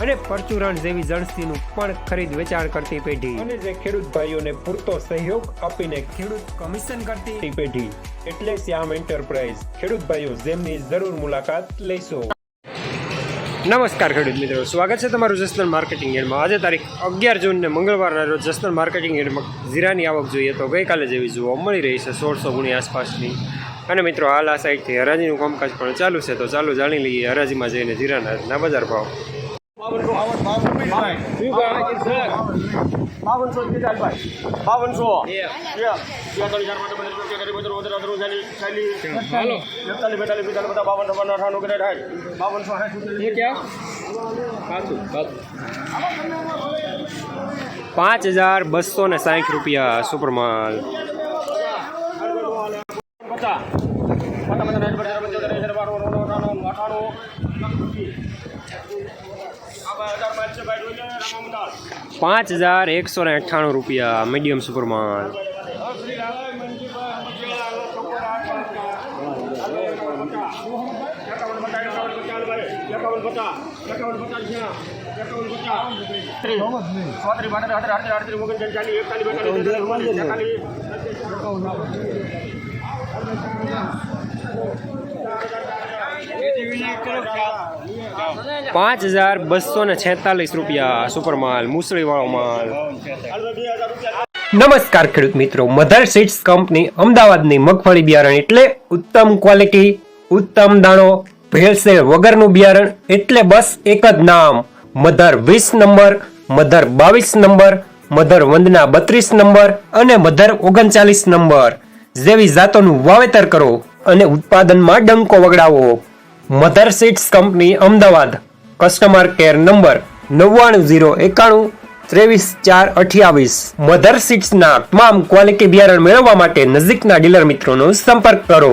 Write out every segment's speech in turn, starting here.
અને પરચુરણ જેવી જણસીનું પણ ખરીદ વેચાણ કરતી પેઢી. અને જે ખેડૂત ભાઈઓને પૂરતો સહયોગ આપીને ખેડૂત કમિશન કરતી પેઢી. એટલે શ્યામ એન્ટરપ્રાઇઝ ખેડૂત ભાઈઓ જેમની જરૂર મુલાકાત લેશો નમસ્કાર ખેડૂત મિત્રો. સ્વાગત છે તમારું જસનલ માર્કેટિંગ એડમાં. આજે તારીખ અગિયાર જૂનને મંગળવારના રોજ જસનલ માર્કેટિંગ યાર્ડમાં જીરાની આવક જોઈએ તો ગઈકાલે જેવી જોવા મળી રહી છે સોળસો ગુણી આસપાસની. અને મિત્રો હાલ આ સાઈડથી હરાજીનું કામકાજ પણ ચાલુ છે તો ચાલુ જાણી લઈએ હરાજીમાં જઈને જીરાના બજાર ભાવ. બાવનસો બાવનસો બેતાલીસ બેતાલીસ બેતાલીસ બધા બાવન બાવન અઠાણું કરે થાય બાવનસો પાંચ હજાર બસો ને સાઠ રૂપિયા સુપરમાલ પચાસ પાંચ છે ભાઈ જોઈ લે રામા મંદાર પાંચ હજાર એકસો ને અઠ્ઠાણું રૂપિયા મીડિયમ સુપરમાલ પાંચ હજાર બસો ને છેતાલીસ રૂપિયા સુપરમાલ મુસળીવાળો માલ. નમસ્કાર ખેડૂત મિત્રો, મધર સીડ્સ કંપની અમદાવાદની મગફળી બિયારણ એટલે ઉત્તમ ક્વોલિટી, ઉત્તમ દાણો, ભેળસેળ વગરનું બિયારણ એટલે બસ એક જ નામ. મધર વીસ નંબર, મધર બાવીસ નંબર, મધર વંદના બત્રીસ નંબર અને મધર ઓગણચાલીસ નંબર. જેવી જાતોનું વાવેતર કરો અને ઉત્પાદનમાં ડંકો વગડાવો. Mother seats company Ahmedabad. Customer care number નવ્વાણું ઝીરો એકાણું ત્રેવીસ ચાર અઠ્યાવીસ. મધર સીટ્સના તમામ ક્વોલિટી બિયારણ મેળવવા માટે નજીકના ડીલર મિત્રોનો સંપર્ક કરો.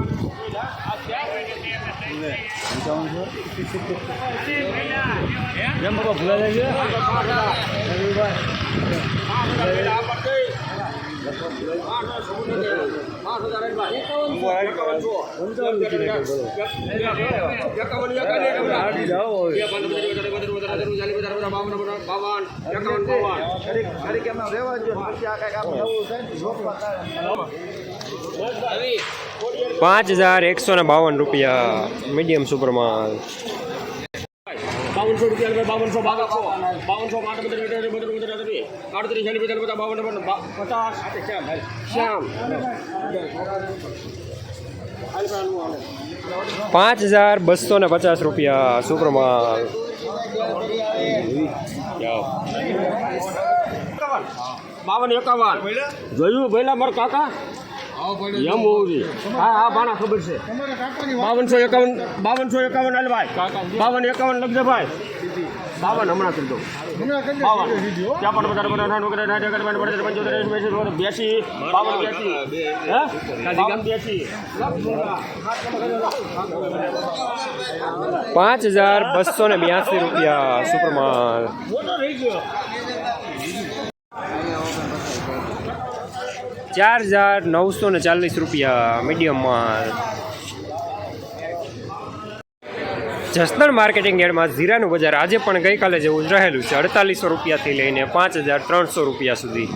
સુપરમાલ એમ બાબા ભૂલા જાય પાંચ હજાર એકસો ને બાવન રૂપિયા મીડિયમ સુપરમાલ. બાવનસો રૂપિયા બાવનસો બાવનસો પાંચ આડત્રીસ બધા બાવન પચાસ. શ્યામ હજાર બસો ને પચાસ રૂપિયા સુપ્રમાલ. બાવન એકાવન. જોયું ભઈલા મારા કાકા? એમ હોવું જોઈએ. હા હા બાણા ખબર છે. બાવનસો એકાવન બાવનસો એકાવન હાલ ભાઈ બાવન એકાવન લખજે ભાઈ બાવન હમણાં કરી દઉં. બાવન. ત્યાં પણ વધારે બધા નાનું કરે નાટક પડે પંચોતેર એંસી, બોતેર, બાવન બેસી. હે? બ્યાસી પાંચ હજાર બસો ને બ્યાસી રૂપિયા સુપરમાલ. ચાર હજાર નવસો ને ચાલીસ રૂપિયા મીડિયમમાં. જસદણ માર્કેટિંગ યાર્ડમાં જીરાનું બજાર આજે પણ ગઈકાલે જેવું જ રહેલું છે. અડતાલીસો રૂપિયાથી લઈને પાંચ હજાર ત્રણસો રૂપિયા સુધી.